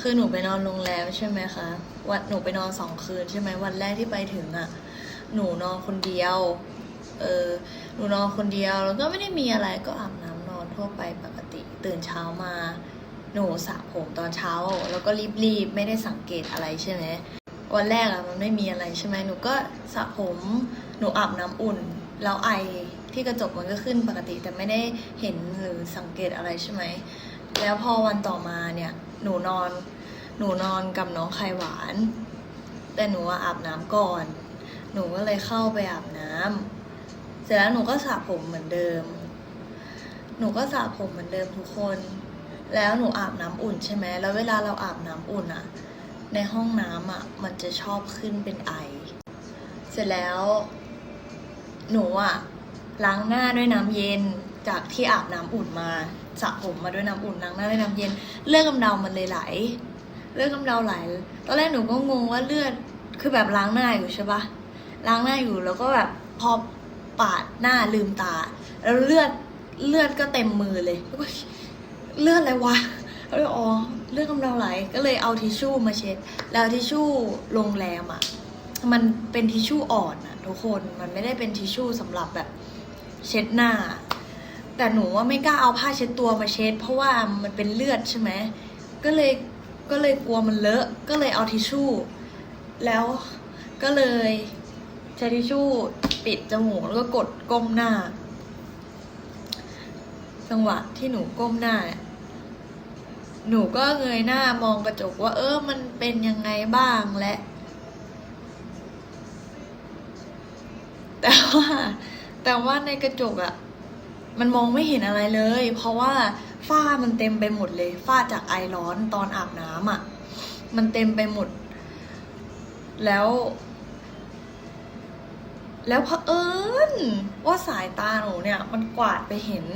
คือหนูไปนอนโรงแรมใช่ไหมคะวันหนูไปนอนสองคืนใช่ไหมวันแรกที่ไปถึงอะ่ะ หนูนอนคนเดียว เออหนูนอนคนเดียวแล้วก็ไม่ได้มีอะไรก็อาบน้ำนอนทั่วไปปกติ ตื่นเช้ามา หนูสระผมตอนเช้า แล้วก็รีบๆไม่ได้สังเกตอะไรใช่ไหมวันแรกอะมันไม่มีอะไรใช่ไหมหนูก็สระผมหนูอาบน้ำอุ่น แล้วไอที่กระจกมันก็ขึ้นปกติแต่ไม่ได้เห็นหรือสังเกตอะไรใช่ไหม แล้วพอวันต่อมาเนี่ยหนูนอนหนูนอนกับน้องไข่หวาน แต่หนูอะอาบน้ำก่อน หนูก็เลยเข้าไปอาบน้ำเสร็จแล้วหนูก็สระผมเหมือนเดิม หนูก็สระผมเหมือนเดิมทุกคน แล้วหนูอาบน้ำอุ่นใช่ไหมแล้วเวลาเราอาบน้ำอุ่นอะในห้องน้ำอะมันจะชอบขึ้นเป็นไอ เสร็จแล้ว หนูอะล้างหน้าด้วยน้ำเย็น จากที่อาบน้ำอุ่นมาสระผมมาด้วยน้ำอุ่นล้างหน้าด้วยน้ำเย็น เลือดกำเดามันเลยไหล เลือดกำเดาไหล ตอนแรกหนูก็งงว่าเลือดคือแบบล้างหน้าอยู่ใช่ปะล้างหน้าอยู่แล้วก็แบบพอปาดหน้าลืมตา แล้วเลือดเลือดก็เต็มมือเลยเลือดอะไรวะก็เลยอ๋อเลือดกำเดาไหลก็เลยเอาทิชชู่มาเช็ด แล้วทิชชู่โรงแรมอะมันเป็นทิชชู่อ่อนอะทุกคนมันไม่ได้เป็นทิชชู่สำหรับแบบเช็ดหน้า แต่หนูว่าไม่กล้าเอาผ้าเช็ดตัวมาเช็ด เพราะว่ามันเป็นเลือดใช่ไหมก็เลยก็เลยกลัวมันเลอะก็เลยเอาทิชชู่ แล้วก็เลยใช้ทิชชู่ปิดจมูกแล้วก็กดก้มหน้า จังหวะที่หนูก้มหน้า หนูก็เงยหน้ามองกระจกว่า เออมันเป็นยังไงบ้างและ แต่ว่าแต่ว่าในกระจกอะ มันมองไม่เห็นอะไรเลย เพราะว่าฝ้ามันเต็มไปหมดเลย ฝ้าจากไอร้อนตอนอาบน้ำอะมันเต็มไปหมด แล้ว แล้วเผอิญว่าสายตาหนูเนี่ย มันกวาดไปเห็น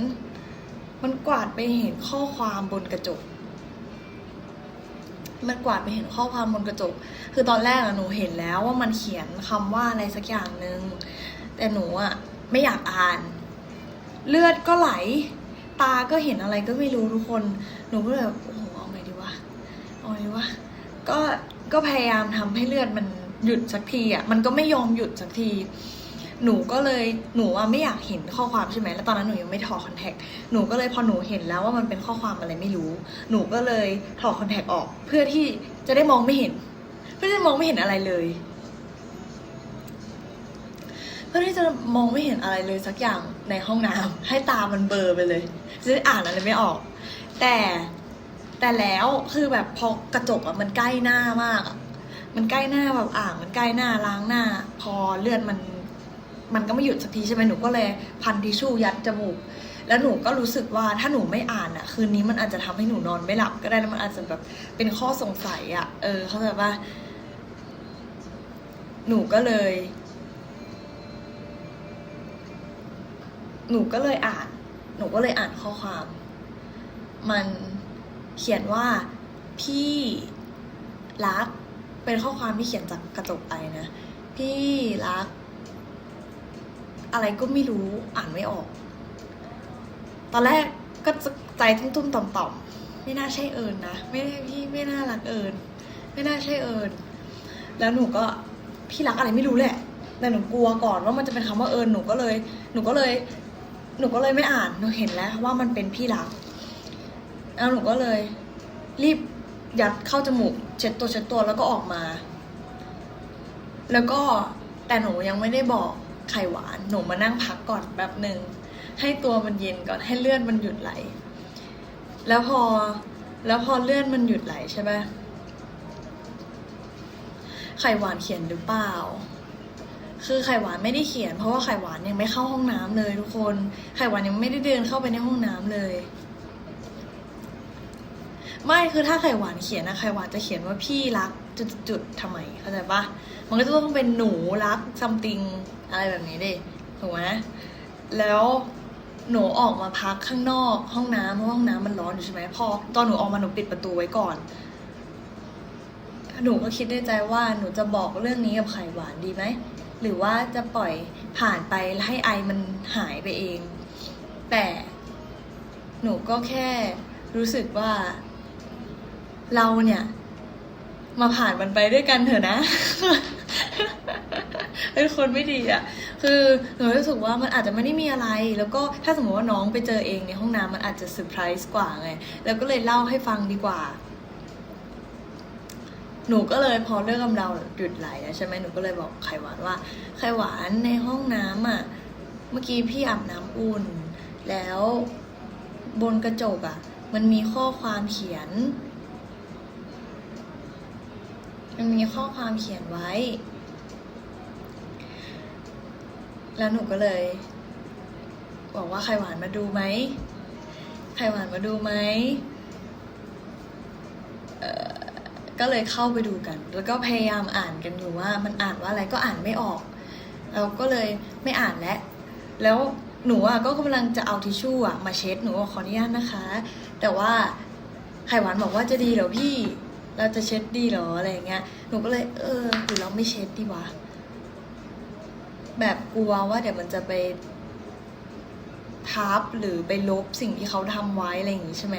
มันกวาดไปเห็นข้อความบนกระจก มันกวาดไปเห็นข้อความบนกระจก คือตอนแรกอะหนูเห็นแล้วว่ามันเขียนคำว่าอะไรสักอย่างหนึ่งแต่หนูอะไม่อยากอ่าน เลือดก็ไหล ตาก็เห็นอะไรก็ไม่รู้ทุกคน หนูก็เลยโอ้โหเอาไงดีวะเอาไงดีวะก็ก็พยายามทำให้เลือดมันหยุดสักทีอะมันก็ไม่ยอมหยุดสักที หนูก็เลยหนูอะไม่อยากเห็นข้อความใช่ไหมแล้วตอนนั้นหนูยังไม่ถอดคอนแทคหนูก็เลยพอหนูเห็นแล้วว่ามันเป็นข้อความอะไรไม่รู้ หนูก็เลยถอดคอนแทคออก เพื่อที่จะได้มองไม่เห็น เพื่อที่จะมองไม่เห็นอะไรเลย พื่อที่จะมองไม่เห็นอะไรเลยสักอย่างในห้องน้ำให้ตามันเบลอไปเลยจะได้อ่านอะไรไม่ออก แต่แต่แล้วคือแบบพอกระจกอะมันใกล้หน้ามากอะมันใกล้หน้าแบบอ่างมันใกล้หน้าล้างหน้า พอเลือดมัน มันก็ไม่หยุดสักทีใช่ไหมหนูก็เลยพันทิชชู่ยัดจมูก แล้วหนูก็รู้สึกว่าถ้าหนูไม่อ่านอะคืนนี้มันอาจจะทำให้หนูนอนไม่หลับก็ได้แล้วมันอาจจะแบบเป็นข้อสงสัยอะเออ เข้าใจปะหนูก็เลย หนูก็เลยอ่าน หนูก็เลยอ่านข้อความ มันเขียนว่าพี่รัก เป็นข้อความที่เขียนจากกระจกไอนะ พี่รัก อะไรก็ไม่รู้อ่านไม่ออก ตอนแรกก็ใจตุ้มๆต่อมๆ ไม่น่าใช่เอิญนะไม่พี่ไม่น่ารักเอิญไม่น่าใช่เอิญแล้วหนูก็พี่รักอะไรไม่รู้แหละแต่หนูกลัวก่อนว่ามันจะเป็นคำว่าเอิญหนูก็เลย หนูก็เลย หนูก็เลยไม่อ่าน หนูเห็นแล้วว่ามันเป็นพี่รัก แล้วหนูก็เลย รีบยัดเข้าจมูกเช็ดตัวเช็ดตัวแล้วก็ออกมา แล้วก็แต่หนูยังไม่ได้บอกไข่หวาน หนูมานั่งพักก่อนแป๊บหนึ่งให้ตัวมันเย็นก่อนให้เลือดมันหยุดไหล แล้วพอแล้วพอเลือดมันหยุดไหลใช่ไหมไข่หวานเขียนหรือเปล่า คือไข่หวานไม่ได้เขียน เพราะว่าไข่หวานยังไม่เข้าห้องน้ำเลย ทุกคน ไข่หวานยังไม่ได้เดินเข้าไปในห้องน้ำเลย ไม่คือถ้าไข่หวานเขียนนะไข่หวานจะเขียนว่าพี่รักจุดๆๆทำไมเข้าใจปะมันก็จะต้องเป็นหนูรักซัมติงอะไรแบบนี้ดิถูกไหมแล้วหนูออกมาพักข้างนอก ห้องน้ำเพราะห้องน้ำมันร้อนอยู่ใช่ไหมพอตอนหนูออกมาหนูปิดประตูไว้ก่อน หนูก็คิดในใจว่าหนูจะบอกเรื่องนี้กับไข่หวานดีไหม หรือว่าจะปล่อยผ่านไปแล้วให้ไอมันหายไปเอง แต่หนูก็แค่รู้สึกว่า เราเนี่ย มาผ่านมันไปด้วยกันเถอะนะ เป็นคนไม่ดีอะคือหนูรู้สึกว่ามันอาจจะไม่ได้มีอะไร แล้วก็ถ้าสมมติว่าน้องไปเจอเองในห้องน้ำมันอาจจะเซอร์ไพรส์กว่าไง แล้วก็เลยเล่าให้ฟังดีกว่า หนูก็เลยพอเรื่องกำเราหยุดไหลแล้วใช่ไหมหนูก็เลยบอกไข่หวานว่า ไข่หวานในห้องน้ำอะเมื่อกี้พี่อาบน้ำอุ่น แล้วบนกระจกอะ มันมีข้อความเขียน มันมีข้อความเขียนไว้ แล้วหนูก็เลย บอกว่าไข่หวานมาดูไหมไข่หวานมาดูไหมเอ่อ ก็เลยเข้าไปดูกัน แล้วก็พยายามอ่านกันอยู่ว่า มันอ่านว่าอะไรก็อ่านไม่ออก เราก็เลยไม่อ่านแล้ว แล้วหนูอะก็กำลังจะเอาทิชชู่อะมาเช็ดหนูบอกขออนุญาตนะคะ แต่ว่าไข่หวานบอกว่าจะดีเหรอพี่ เราจะเช็ดดีเหรออะไรอย่างเงี้ย หนูก็เลยเออหรือเราไม่เช็ดดีวะ แบบกลัวว่าเดี๋ยวมันจะไปทับหรือไปลบสิ่งที่เขาทำไว้อะไรอย่างงี้ใช่ไหม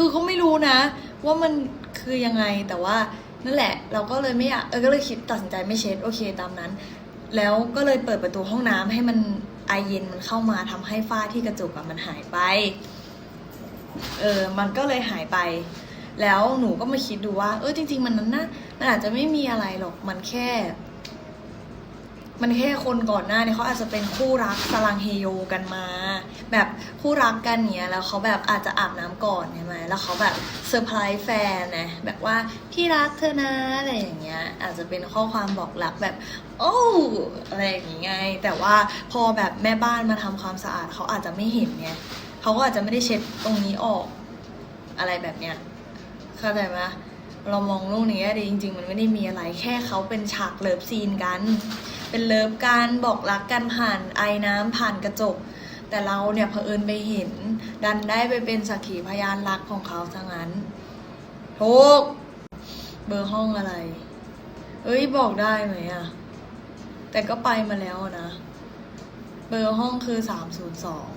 คือเขาไม่รู้นะ ว่ามันคือยังไงแต่ว่านั่นแหละ เราก็เลยไม่อยากเออก็เลยคิดตัดสินใจไม่เช็ดโอเคตามนั้น แล้วก็เลยเปิดประตูห้องน้ำให้มันไอเย็นมันเข้ามาทำให้ฝ้าที่กระจกอะมันหายไปเออมันก็เลยหายไป แล้วหนูก็มาคิดดูว่า เออจริง ๆ มันนั้นนะมันอาจจะไม่มีอะไรหรอกมันแค่ มันแค่คนก่อนหน้าเนี่ยเขาอาจจะเป็นคู่รักสลังเฮโยกันมา แบบคู่รักกันเนี้ยแล้วเขาแบบอาจจะอาบน้ำก่อนใช่ไหมแล้วเขาแบบเซอร์ไพรส์แฟนนะแบบว่าพี่รักเธอนะอะไรอย่างเงี้ยอาจจะเป็นข้อความบอกรักแบบ โอ้อะไรอย่างงี้ไงแต่ว่าพอแบบแม่บ้านมาทำความสะอาดเขาอาจจะไม่เห็นไงเขาก็อาจจะไม่ได้เช็ดตรงนี้ออก อะไรแบบเนี้ยเข้าใจไหมเรามองโลกนี้ดีจริง ๆ มันไม่ได้มีอะไรแค่เขาเป็นฉากเลิฟซีนกัน เป็นเลิฟกันบอกรักกันผ่านไอ้น้ำผ่านกระจก แต่เราเนี่ยเผอิญไปเห็น ดันได้ไปเป็นสักขีพยานรักของเขาซะงั้นทุกเบอร์ห้องอะไร เอ้ยบอกได้ไหมอะแต่ก็ไปมาแล้วนะ เบอร์ห้องคือสามศูนย์สอง